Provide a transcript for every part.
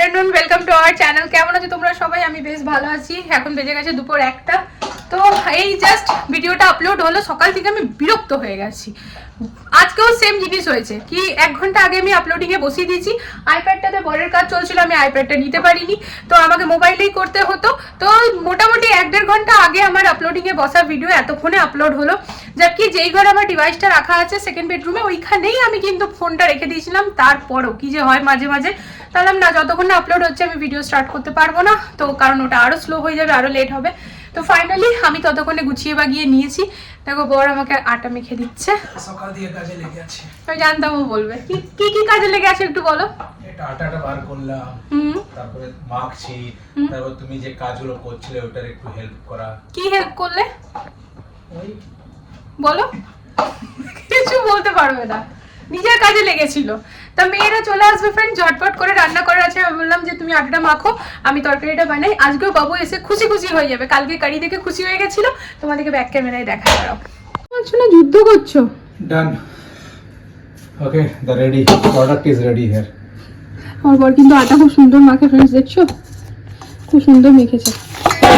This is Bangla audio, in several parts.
Afternoon welcome to our channel কেমন আছো তোমরা সবাই? আমি বেশ ভালো আছি। এখন বেজে গেছে দুপুর একটা। তো এই জাস্ট ভিডিওটা আপলোড হলো। সকাল থেকে আমি বিরক্ত হয়ে গেছি। আজকেও সেম জিনিস হয়েছে। কি এক ঘণ্টা আগে আমি আপলোডিংয়ে বসিয়ে দিয়েছি। আইপ্যাডটাতে বরের কাজ চলছিল, আমি আইপ্যাডটা নিতে পারিনি। তো আমাকে মোবাইলেই করতে হতো। তো মোটামুটি এক দেড় ঘণ্টা আগে আমার আপলোডিংয়ে বসা ভিডিও এতক্ষণে আপলোড হলো। যাকি যেই ঘরে আমার ডিভাইসটা রাখা আছে সেকেন্ড বেডরুমে ওইখানেই আমি কিন্তু ফোনটা রেখে দিয়েছিলাম। তারপরও কি যে হয় মাঝে মাঝে। তাহলে না যতক্ষণ না আপলোড হচ্ছে আমি ভিডিও স্টার্ট করতে পারব না। তো কারণ ওটা আরও স্লো হয়ে যাবে আরও লেট হবে। তো ফাইনালি আমি ততক্ষণে গুছিয়ে বাগিয়ে নিয়েছি। দেখো বর আমাকে আটা মেখে দিচ্ছে। সকাল দিয়ে কাজে লেগে আছে। আমি জানতাম ও বলবে। কি কি কি কাজে লেগে আছে একটু বলো। এটা আটাটা বার করলাম। তারপরে মাখছি। তারপর তুমি যে কাজগুলো করছিলে ওটার একটু হেল্প করা। কি হেল্প করলে? বলো। কিছু বলতে পারবে না। নিজের কাজে লেগেছিল। তা মেয়েরা চলে আসবে ফ্রেন্ড ঝটপট করে রান্না করার আছে। আমি বললাম যে তুমি আটাটা মাখো আমি তরকারিটা বানাই। আজকেও বাবু এসে খুশি খুশি হয়ে যাবে। কালকে কারি দেখে খুশি হয়ে গেছিল। তোমাদেরকে ব্যাক ক্যামেরায় দেখা দাও বলছো না যুদ্ধ করছ? Done okay the ready product is ready here আমার বর কিন্তু আটা খুব সুন্দর মাখে ফ্রেন্ডস দেখছ? খুব সুন্দর মেখেছে।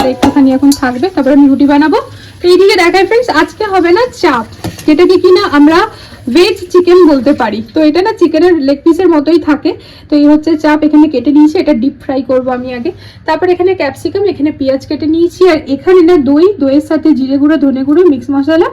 তাহলে একটুখানি এখন থাকবে, তারপরে আমি রুটি বানাবো। তো এইদিকে দেখাই ফ্রেন্ডস আজকে হবে না চাপ যেটাকে কিনা আমরা ভেজ চিকেন বলতে পারি। তো এটা না চিকেনের লেগ পিসের মতোই থাকে। তো এই হচ্ছে চাপ, এখানে কেটে নিয়েছি, এটা ডিপ ফ্রাই করব আমি আগে। তারপর এখানে ক্যাপসিকাম এখানে পেঁয়াজ কেটে নিয়েছি, আর এখানে না দই, দইয়ের সাথে জিরে গুঁড়ো, ধনে গুঁড়ো মিক্স মশলা,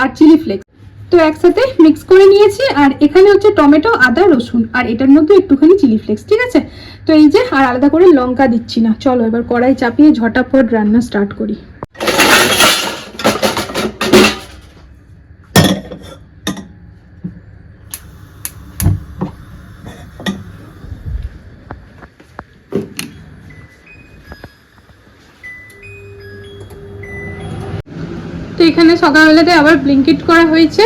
আর চিলি ফ্লেক্স তো একসাথে মিক্স করে নিয়েছি, আর এখানে হচ্ছে টমেটো, আদা, রসুন, আর এটার মধ্যে একটুখানি চিলি ফ্লেক্স ঠিক আছে? তো এই যে, আর আলাদা করে লঙ্কা দিচ্ছি না। চলো এবার কড়াই চাপিয়ে ঝটাফট রান্না স্টার্ট করি। তো এখানে সকালবেলাতে আবার ব্লিঙ্কিট করা হয়েছে।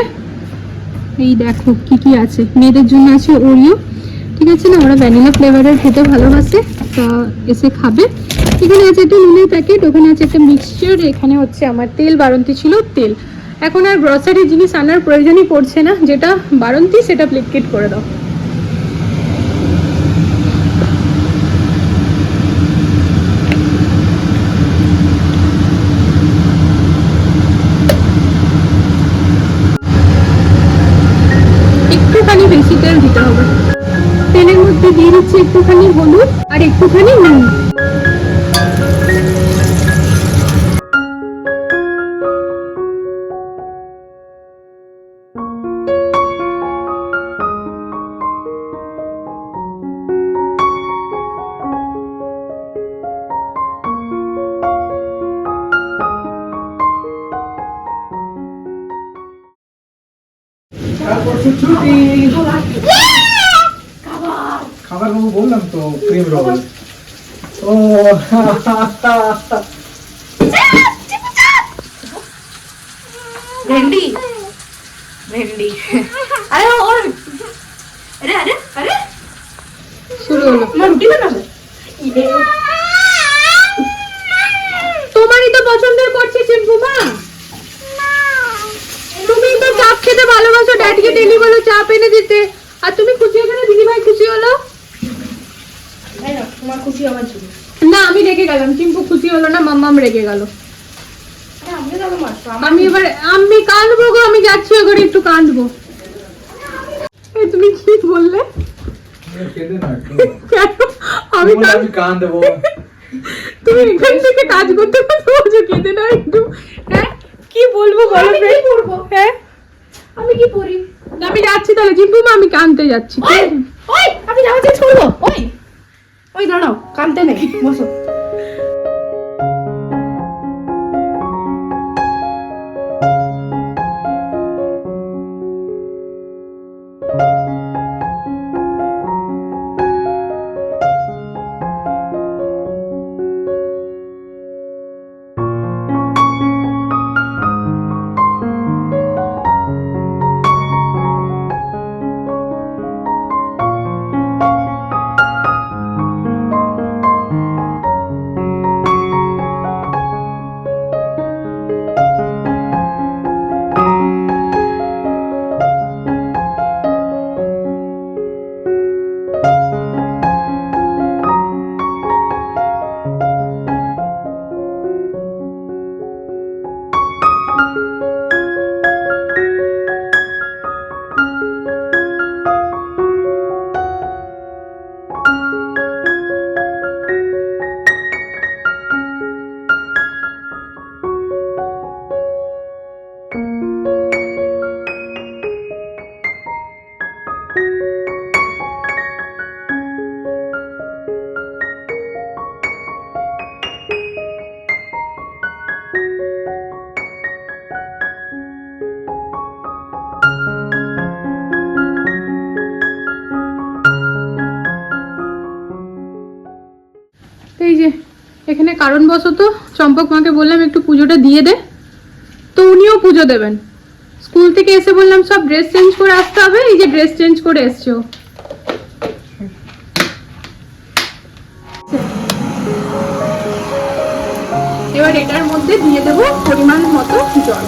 এই দেখো কি কি আছে। মেয়েদের জন্য আছে ওরিও ঠিক আছে না? ওরা ভ্যানিলা ফ্লেভারের খেতে ভালোবাসে। তা এসে খাবে। এখানে আছে একটা নুনের প্যাকেট ওখানে আছে একটা মিক্সচার এখানে হচ্ছে আমার তেল, বারন্তি ছিল তেল। এখন আর গ্রসারি জিনিস আনার প্রয়োজনই পড়ছে না। যেটা বারন্তি, সেটা প্লিটকিট করে দাও। আর একটুখানি নুন তারপর তো ছুটি খাবার বাবু বললাম তো ক্রিম রোল ও ভেন্ডি। ভেন্ডি। আরে ওর। আরে আরে আরে। শুরু হলো। আমার রুটি বানাবে? তোমারই তো পছন্দের করছে চিম্পু মা। তুমি তো চাপ খেতে ভালোবাসো ড্যাডিকে ডেলি বলো চাপ এনে দিতে। আর তুমি খুশি হলে দিদি ভাই খুশি হলো। তাই না? তোমার খুশি আমার ছিল না আমি রেগে গেলাম। চিম্পু খুশি হলো না মাম্মাম রেগে গেল। আমি এবার আমি কাঁদবো গো আমি যাচ্ছি ওখানে একটু কাঁদবো। তুমি কি বললে? আমি তুমি এখান থেকে কাজ করতে কেঁদে না একটু। হ্যাঁ? কি বলব বলো কি করব? হ্যাঁ? আমি কি করি আমি যাচ্ছি তাহলে। চিম্পু মা আমি কাঁদতে যাচ্ছি। ওই আমি চেঞ্জ করব ওই ওই দাঁড়াও কানতে নেই বসো। এখানে কারণবশত চম্পক মাকে বললাম, একটু পুজোটা দিয়ে দে। তো উনিও পুজো দেবেন। স্কুল থেকে এসে বললাম, সব ড্রেস চেঞ্জ করে আসতে হবে, এই যে ড্রেস চেঞ্জ করে এসছো। এবার এটার মধ্যে দিয়ে দেবো পরিমাণ মতো জল।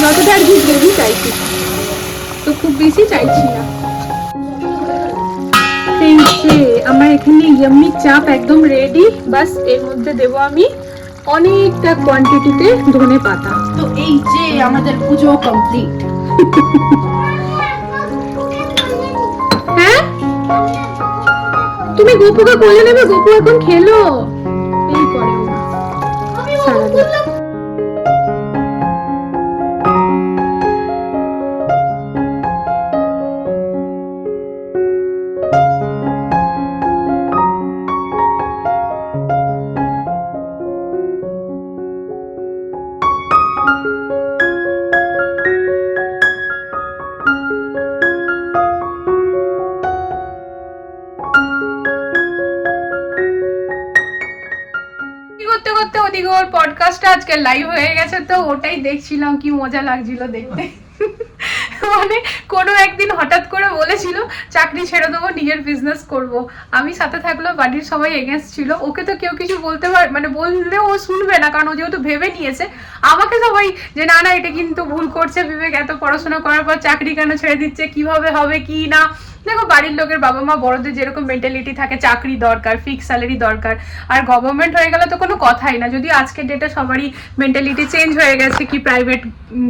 যতটা আর কি গ্রেভি চাইছি। তো খুব বেশি চাইছি না। এই যে আমার এখানে ইয়াম্মি চাপ একদম রেডি বাসের মধ্যে দেব আমি অনেকটা কোয়ান্টিটিতে ধনে পাতা। তো এই যে আমাদের পুজো কমপ্লিট হ্যাঁ? তুমি গোপুকে বলে নেবে গোপু এখন খেলো। এই করে সারাদিন। পডকাস্টটা আজকে লাইভ হয়ে গেছে, তো ওটাই দেখছিলাম কি মজা লাগছিল দেখতে। মানে কোনো একদিন হঠাৎ করে বলেছিল, চাকরি ছেড়ে দেবো, নিজের বিজনেস করব। আমি সাথে থাকলেও বাড়ির সবাই এগেনস্ট ছিল। ওকে তো কেউ কিছু বলতে পার মানে বললেও ও শুনবে না, কারণ ও যেহেতু ভেবে নিয়েছে। আমাকে সবাই যে, না না, এটা কিন্তু ভুল করছে বিবেক, এত পড়াশোনা করার পর চাকরি কেন ছেড়ে দিচ্ছে? কীভাবে হবে, কি না? দেখো, বাড়ির লোকের বাবা মা বড়দের যেরকম মেন্টালিটি থাকে, চাকরি দরকার ফিক্স স্যালারি দরকার, আর গভর্নমেন্ট হয়ে গেলে তো কোনো কথাই না। যদি আজকের ডেটে সবারই মেন্টালিটি চেঞ্জ হয়ে গেছে কি প্রাইভেট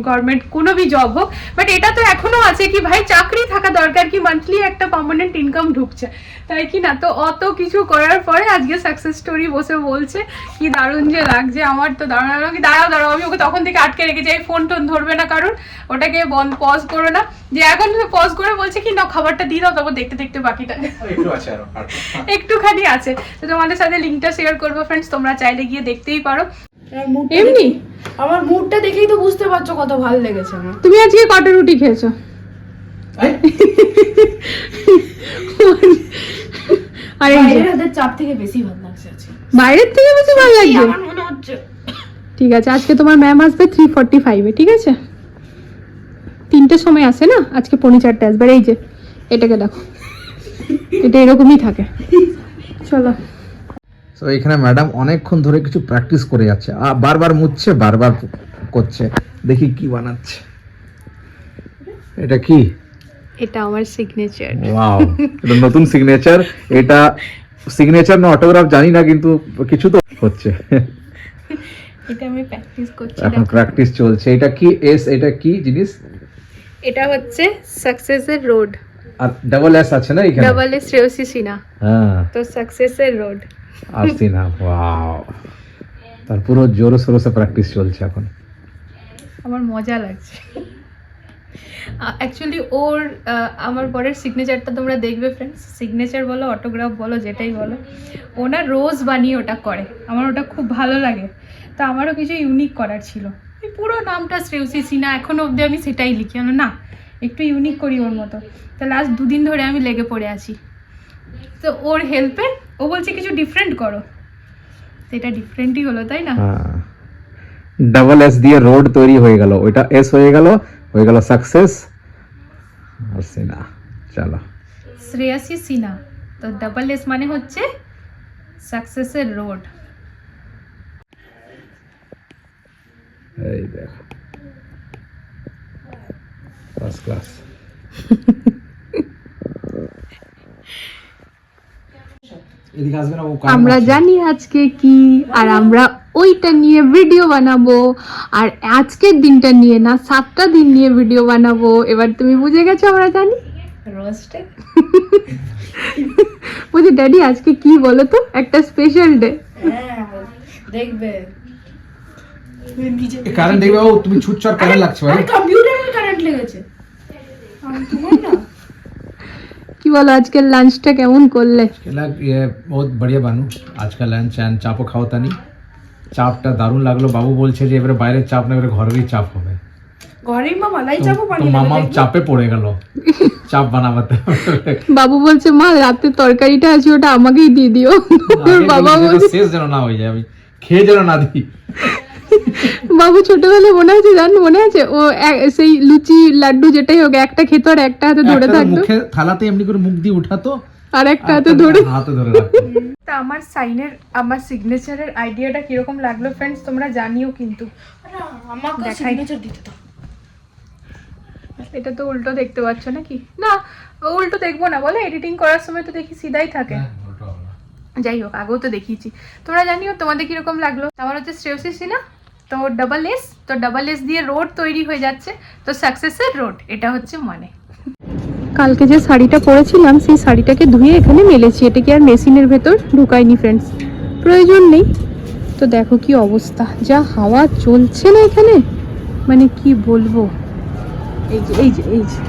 গভর্নমেন্ট কোনো বি জব হোক বাট এটা তো এখনও আছে কি ভাই, চাকরি থাকা দরকার কি মান্থলি একটা পার্মানেন্ট ইনকাম ঢুকছে। তাই কি না? তো অত কিছু করার পরে আজকে সাকসেস স্টোরি বসে বলছে, কি দারুণ যে লাগছে, আমার তো দারুণ লাগল। কি দাঁড়াও দাঁড়াও, আমি ওকে তখন থেকে আটকে রেখেছি, এই ফোন টোন ধরবে না কারণ ওটাকে বন্ধ পজ করো না। যে এখন পজ করে বলছে কি, না, খাবারটা দিয়ে দাও তারপর দেখতে দেখতে বাকিটা। একটু আছে আরও একটুখানি আছে। তো তোমাদের সাথে লিঙ্কটা শেয়ার করব ফ্রেন্ডস তোমরা চাইলে গিয়ে দেখতেই পারো। এমনি? এমনি আমার মুডটা দেখেই তো বুঝতে পারছ কত ভালো লেগেছে আমার। তুমি আজকে কটা রুটি খেয়েছো? আর বাইরের চাপ থেকে বেশি ভালো লাগছে আজকে। বাইরের থেকে বেশি ভালো এই লাগছে? আমার মনে হচ্ছে। ঠিক আছে আজকে তোমার ম্যাম আসবে থ্রি ফর্টি ফাইভে ঠিক আছে? তিনটের সময় আসে না? আজকে পৌনে চারটে আসবে। এই যে এটাকে দেখো। এটা এরকমই থাকে। চলো। তো এখানে ম্যাডাম অনেকক্ষণ ধরে কিছু প্র্যাকটিস করে যাচ্ছে। আর বারবার মুছছে বারবার করছে। দেখি কি বানাচ্ছে। এটা কি? এটা আমার সিগনেচার ওয়াও এটা নতুন সিগনেচার এটা সিগনেচার না অটোগ্রাফ জানি না কিন্তু কিছু তো হচ্ছে। এটা আমি প্র্যাকটিস করছি এখন প্র্যাকটিস চলছে। এটা কি? এস এটা কি জিনিস? এটা হচ্ছে সাকসেসের রোড আর ডাবল এস আছে না এখানে? ডাবল এস শ্রেয়সী সিনহা হ্যাঁ। তো সাকসেসের রোড আসছি না ওয়াও তার পুরো জোরে সোরে প্র্যাকটিস চলছে এখন। আমার মজা লাগছে। অ্যাকচুয়ালি ওর আমার বরের সিগনেচারটা তোমরা দেখবে ফ্রেন্ডস সিগনেচার বলো অটোগ্রাফ বলো যেটাই বলো। ওনার রোজ বানিয়ে ওটা করে। আমার ওটা খুব ভালো লাগে। তো আমারও কিছু ইউনিক করার ছিল। পুরো নামটা শ্রেয়সী সিনহা এখনও অবধি আমি সেটাই লিখি। না একটু ইউনিক করি ওর মতো। তো লাস্ট দুদিন ধরে আমি লেগে পড়ে আছি। তো ওর হেল্পে ও বলছে কিছু ডিফারেন্ট করো। তো এটা ডিফারেন্টই হলো তাই না? হ্যাঁ। ডাবল এস দিয়ে রোড তৈরি হয়ে গেল। ওইটা এস হয়ে গেল হয়ে গেল সাকসেস আসছি সিনা চলো। শ্রেয়াসী সিনা। তো ডাবল এস মানে হচ্ছে সাকসেসের রোড এই দেখো। ফার্স্ট ক্লাস এদিকে আসবে না ও কারণ আমরা জানি আজকে কি আর আমরা ওইটা নিয়ে ভিডিও বানাবো। আর আজকের দিনটা নিয়ে না সাতটা দিন নিয়ে ভিডিও বানাবো। এবার তুমি বুঝে গেছো আমরা জানি? রোস্টে বুঝি ড্যাডি আজকে কি বলো তো? একটা স্পেশাল ডে হ্যাঁ দেখবে। এ কারেন্ট দেখবে ও তুমি ছুটছ আর কারেন্ট লাগছে কারেন্ট লেগেছে। কি বলো আজকের লাঞ্চটা কেমন করলে খেলা ये बहुत बढ़िया বানু আজকাল লাঞ্চ অ্যান্ড চাপও খাওয়াতানি চাপটা দারুণ লাগলো বাবু বলছে যে এবারে বাইরের চাপ না এবারে ঘরেরই চাপ হবে ঘরেই মা মালাই তো- চাপও তো বানিয়ে মামাম দেবে চাপে পড়ে গেল চাপ বানাবাতে বাবু বলছে মা রাতের তরকারিটা আছে ওটা আমাকেই দিয়ে দিও ওর বাবা আগে বলছি, বলছে যেটা শেষ যেন না হয়ে যায় আমি খেয়ে যেন না দিই বাবু ছোটবেলায় মনে আছে জান মনে আছে? ও সেই লুচি লাড্ডু যেটাই হোক একটা খেত আর একটা হাতে ধরে থাকতো। মুখে থালাতে এমনি করে মুখ দিয়ে উঠাতো আর একটা হাতে ধরে হাতে ধরে রাখতো। তা আমার সাইনের আমার সিগনেচারের আইডিয়াটা কীরকম লাগল ফ্রেন্ডস তোমরা জানিও কিন্তু। আমাকে সিগনেচার দিতে দাও। এটা তো উল্টো দেখতে পাচ্ছ নাকি? না ও উল্টো দেখব না বলে এডিটিং করার সময় তো দেখি সিধাই থাকে। যাই হোক আগেও তো দেখিয়েছি। তোমরা জানিও তোমাদের কীরকম লাগল? আমার হচ্ছে শ্রেয়সী সিনা তো ডাবল এস তো ডাবল এস দিয়ে রোড তৈরি হয়ে যাচ্ছে। তো সাকসেসের রোড এটা হচ্ছে মানে। কালকে যে শাড়িটা পরেছিলাম, সেই শাড়িটাকে ধুয়ে এখানে মেলেছি। এটা কি আর মেশিনের ভেতর? ঢুকাইনি ফ্রেন্ডস প্রয়োজন নেই। তো দেখো কি অবস্থা। যা হাওয়া চলছে না এখানে। মানে কি বলব? এই যে এই যে এই যে।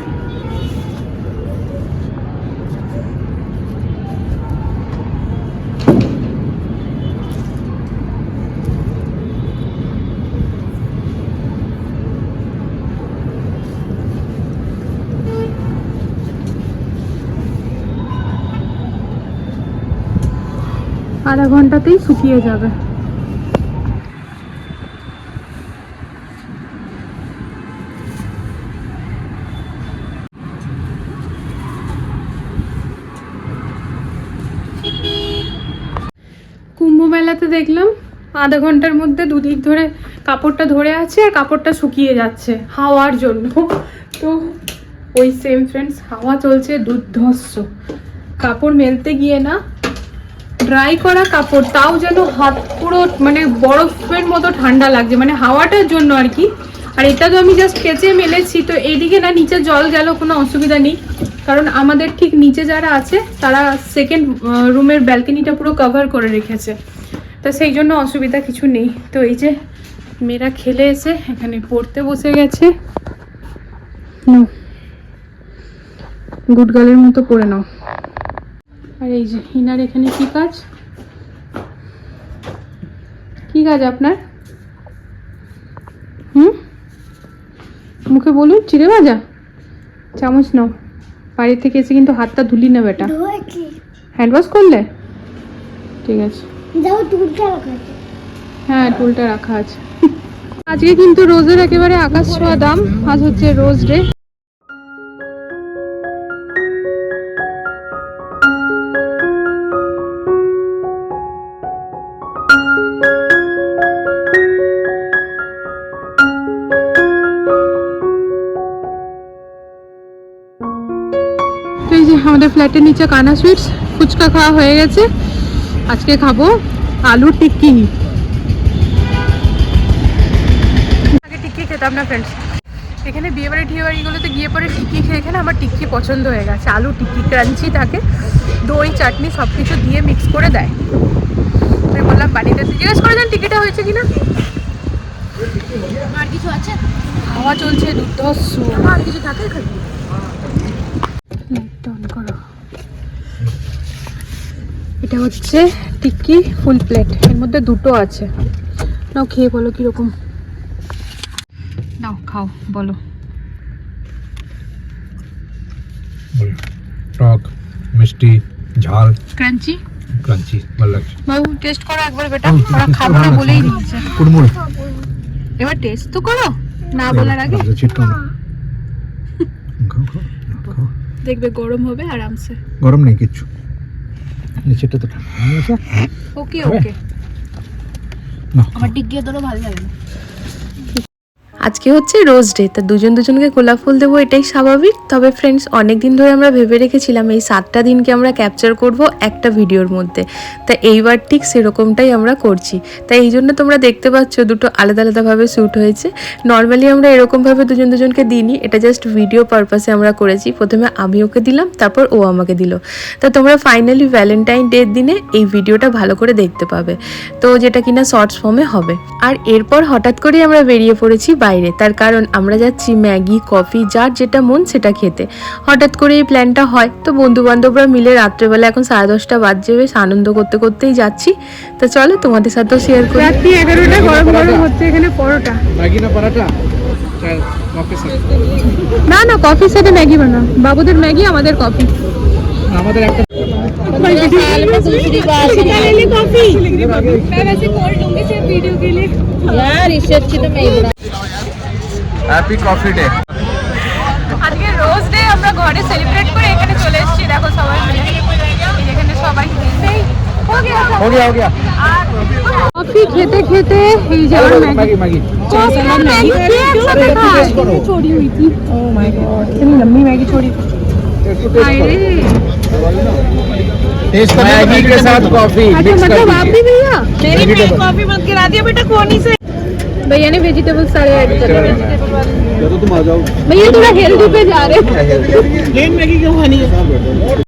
আধা ঘন্টাতেই শুকিয়ে যাবে। কুম্ভমেলাতে দেখলাম আধা ঘণ্টার মধ্যে দুদিক ধরে কাপড়টা ধরে আছে আর কাপড়টা শুকিয়ে যাচ্ছে হাওয়ার জন্য। তো ওই সেম ফ্রেন্ডস হাওয়া চলছে দুর্ধর্ষ। কাপড় মেলতে গিয়ে না ড্রাই করা কাপড়, তাও যেন হাত পুরো মানে বরফের মতো ঠান্ডা লাগছে মানে হাওয়াটার জন্য আর কি। আর এটা তো আমি জাস্ট কেচে মেলেছি, তো এইদিকে না নিচে জল গেল, কোনো অসুবিধা নেই। কারণ আমাদের ঠিক নিচে যারা আছে, তারা সেকেন্ড রুমের ব্যালকনিটা পুরো কভার করে রেখেছে। তো সেই জন্য অসুবিধা কিছু নেই। তো এই যে মেয়েরা খেলে এসে, এখানে পড়তে বসে গেছে। নাও গুড গার্লের মতো করে নাও। আর এই যে হিনার এখানে কি কাজ? কি কাজ আপনার? হুম? মুখে বলুন চিড়ে ভাজা? চামচ নাও। বাড়ি থেকে এসে কিন্তু হাতটা ধুলি না বেটা। হ্যান্ড ওয়াশ করলে? ঠিক আছে। হ্যাঁ টুলটা রাখা আছে। আজকে কিন্তু রোজের একেবারে আকাশ ছোঁয়া দাম। আজ হচ্ছে রোজ ডে। ফ্ল্যাটের নিচে কানা সুইটস ফুচকা খাওয়া হয়ে গেছে। আজকে খাব আলুর টিক্কি। আগে টিক্কি খেতাম না ফ্রেন্ডস এখানে বিয়ে বাড়ি টিয়ে বাড়িগুলোতে গিয়ে পরে টিক্কি খেয়ে এখানে আমার টিক্কি পছন্দ হয়ে গেছে। আলু টিক্কি ক্রাঞ্চি থাকে। দই চাটনি সব কিছু দিয়ে মিক্স করে দেয়। তাই বললাম বাড়িতে জিজ্ঞেস করে যান টিকিটা হয়েছে কিনা? আর কিছু আছে? হাওয়া চলছে দুর্ধর্ষ আর কিছু থাকে খাবি এটা হচ্ছে টিক্কি ফুল প্লেট। এর মধ্যে দুটো আছে। নাও খেয়ে বলো কীরকম। নাও খাও বলো। টক মিষ্টি ঝাল। ক্রাঞ্চি? ক্রাঞ্চি ভালো লাগছে। বাবু টেস্ট করো একবার বেটা। ওরা খাব না বলেই দিয়েছে কুড়মুড়। এবার টেস্ট তো করো। না বলার আগে। ছিটকাও খাও খাও খাও। দেখবে গরম হবে আরামসে। গরম নেই কিচ্ছু। নিচেটা তো ওকে ওকে না আমার টিকিয়ে তোরও ভালো লাগে না। আজকে হচ্ছে রোজ ডে, তা দুজন দুজনকে গোলাপ ফুল দেবো, এটাই স্বাভাবিক। তবে ফ্রেন্ডস অনেক দিন ধরে আমরা ভেবে রেখেছিলাম এই সাতটা দিনকে আমরা ক্যাপচার করব একটা ভিডিওর মধ্যে। তা এইবার ঠিক সেরকমটাই আমরা করছি। তাই এই জন্য তোমরা দেখতে পাচ্ছ দুটো আলাদা আলাদাভাবে শ্যুট হয়েছে। নর্মালি আমরা এরকমভাবে দুজন দুজনকে দিইনি, এটা জাস্ট ভিডিও পারপাসে আমরা করেছি। প্রথমে আমি ওকে দিলাম, তারপর ও আমাকে দিল। তা তোমরা ফাইনালি ভ্যালেন্টাইন ডের দিনে এই ভিডিওটা ভালো করে দেখতে পাবে। তো যেটা কিনা শর্টস ফর্মে হবে। আর এরপর হঠাৎ করেই আমরা বেরিয়ে পড়েছি বাইরে তার কারণ আমরা যাচ্ছি ম্যাগি কফি যার যেটা মন সেটা খেতে হঠাৎ করে এই প্ল্যানটা হয় তো বন্ধু বান্ধবরা মিলে রাত্রেবেলা এখন সাড়ে দশটা বাজছে বেশ আনন্দ করতে করতেই যাচ্ছি তো চলো তোমাদের সাথেও শেয়ার করি রাত্রি এগারোটা গরম গরম হচ্ছে এখানে পরোটা मैगी ना पराठा না না কফির সাথে ম্যাগি বানা বাবুদের ম্যাগি আমাদের কফি আমাদের একটা হ্যাপি কফি ডে আজকে রোজ ডে আমরা ঘরে সেলিব্রেট করে এখানে চলে এসেছি দেখো সবাই মিলে এই যেখানে সবাই এই, हो गया हो गया हो गया কফি খেতে খেতে এই যে আমার ম্যাগি मैगी मैगी कॉफी और मैगी কে একসাথে খায় छोड़ी हुई थी ओह माय गॉड इतनी लंबी मैगी छोड़ी थी हाय रे टेस्ट मैगी के साथ कॉफी अच्छा मिक्स कर मतलब आप भी दीजिए भैया मेरी कॉफी मत गिरा दिया बेटा कोनी से भैया ने वेजिटेबल सारे ऐड कर दिए तो तुम आ जाओ भैया थोड़ा हेल्दी पे जा रहे हैं प्लेन मैगी क्यों खानी है